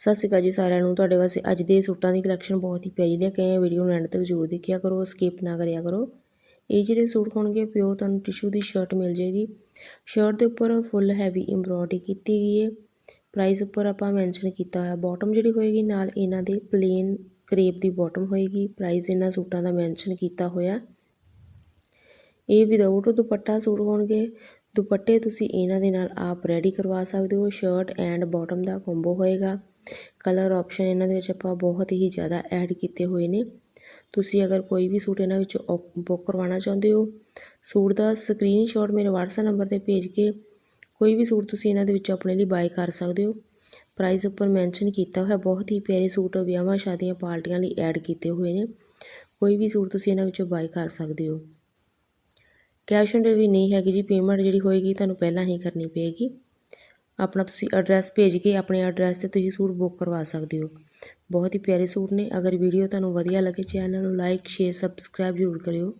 ਸਤਿ ਸ਼੍ਰੀ ਅਕਾਲ ਜੀ ਸਾਰਿਆਂ ਨੂੰ। ਤੁਹਾਡੇ ਵਾਸਤੇ ਅੱਜ ਦੇ ਸੂਟਾਂ ਦੀ ਕਲੈਕਸ਼ਨ ਬਹੁਤ ਹੀ ਪਿਆਰੀ ਲੈ ਕੇ ਆਏ ਵੀਡੀਓ ਨੂੰ ਐਂਡ ਤੱਕ ਜ਼ਰੂਰ ਦੇਖਿਆ ਕਰੋ ਸਕਿਪ ਨਾ ਕਰਿਆ ਕਰੋ। ਇਹ ਜਿਹੜੇ ਸੂਟ ਹੋਣਗੇ ਪਿਓ ਤੁਹਾਨੂੰ ਟਿਸ਼ੂ ਦੀ ਸ਼ਰਟ ਮਿਲ ਜੇਗੀ ਸ਼ਰਟ ਦੇ ਉੱਪਰ ਫੁੱਲ ਹੈਵੀ ਐਮਬ੍ਰੋਇਡਰੀ ਕੀਤੀ ਗਈ ਹੈ। ਪ੍ਰਾਈਸ ਉੱਪਰ ਆਪਾਂ ਮੈਂਸ਼ਨ ਕੀਤਾ ਹੋਇਆ ਬਾਟਮ ਜਿਹੜੀ ਹੋਏਗੀ, ਨਾਲ ਇਹਨਾਂ ਦੇ ਪਲੇਨ ਕਰੇਪ ਦੀ ਬਾਟਮ ਹੋਏਗੀ। ਪ੍ਰਾਈਸ ਇਹਨਾਂ ਸੂਟਾਂ ਦਾ ਮੈਂਸ਼ਨ ਕੀਤਾ ਹੋਇਆ। ਇਹ ਵਿਦਆਊਟ ਦੁਪੱਟਾ ਸੂਟ ਹੋਣਗੇ। ਦੁਪੱਟੇ ਤੁਸੀਂ ਇਹਨਾਂ ਦੇ ਨਾਲ ਆਪ ਰੈਡੀ ਕਰਵਾ ਸਕਦੇ ਹੋ। ਸ਼ਰਟ ਐਂਡ ਬਾਟਮ ਦਾ ਕੰਬੋ ਹੋਏਗਾ। ਕਲਰ ਆਪਸ਼ਨ ਇਹਨਾਂ ਦੇ ਵਿੱਚ ਆਪਾਂ ਬਹੁਤ ਹੀ ਜ਼ਿਆਦਾ ਐਡ ਕੀਤੇ ਹੋਏ ਨੇ। ਤੁਸੀਂ ਅਗਰ ਕੋਈ ਵੀ ਸੂਟ ਇਹਨਾਂ ਵਿੱਚ ਬੁੱਕ ਕਰਵਾਉਣਾ ਚਾਹੁੰਦੇ ਹੋ, ਸੂਟ ਦਾ ਸਕਰੀਨਸ਼ਾਟ ਮੇਰੇ WhatsApp ਨੰਬਰ ਤੇ ਭੇਜ ਕੇ ਕੋਈ ਵੀ ਸੂਟ ਤੁਸੀਂ ਇਹਨਾਂ ਦੇ ਵਿੱਚੋਂ ਆਪਣੇ ਲਈ ਬਾਏ ਕਰ ਸਕਦੇ ਹੋ। ਪ੍ਰਾਈਸ ਉੱਪਰ ਮੈਂਸ਼ਨ ਕੀਤਾ ਹੋਇਆ ਬਹੁਤ ਹੀ ਪਿਆਰੇ ਸੂਟ ਵਿਆਹਾਂ ਸ਼ਾਦੀਆਂ ਪਾਰਟੀਆਂ ਲਈ ਐਡ ਕੀਤੇ ਹੋਏ ਨੇ। ਕੋਈ ਵੀ ਸੂਟ ਤੁਸੀਂ ਇਹਨਾਂ ਵਿੱਚੋਂ ਬਾਏ ਕਰ ਸਕਦੇ ਹੋ। ਕੈਸ਼ ਔਨ ਡਿਲੀਵਰੀ ਨਹੀਂ ਹੈਗੀ ਜੀ, ਪੇਮੈਂਟ ਜਿਹੜੀ ਹੋਏਗੀ ਤੁਹਾਨੂੰ ਪਹਿਲਾਂ ਹੀ ਕਰਨੀ ਪਏਗੀ। ਆਪਣਾ ਤੁਸੀਂ ਐਡਰੈਸ ਭੇਜ ਕੇ ਆਪਣੇ ਐਡਰੈਸ ਤੇ ਤੁਸੀਂ ਸੂਟ ਬੁੱਕ ਕਰਵਾ ਸਕਦੇ ਹੋ। ਬਹੁਤ ਹੀ ਪਿਆਰੇ ਸੂਟ ਨੇ, ਅਗਰ ਵੀਡੀਓ ਤੁਹਾਨੂੰ ਵਧੀਆ ਲੱਗੇ, ਚੈਨਲ ਨੂੰ ਲਾਈਕ, ਸ਼ੇਅਰ, ਸਬਸਕ੍ਰਾਈਬ ਜ਼ਰੂਰ ਕਰਿਓ।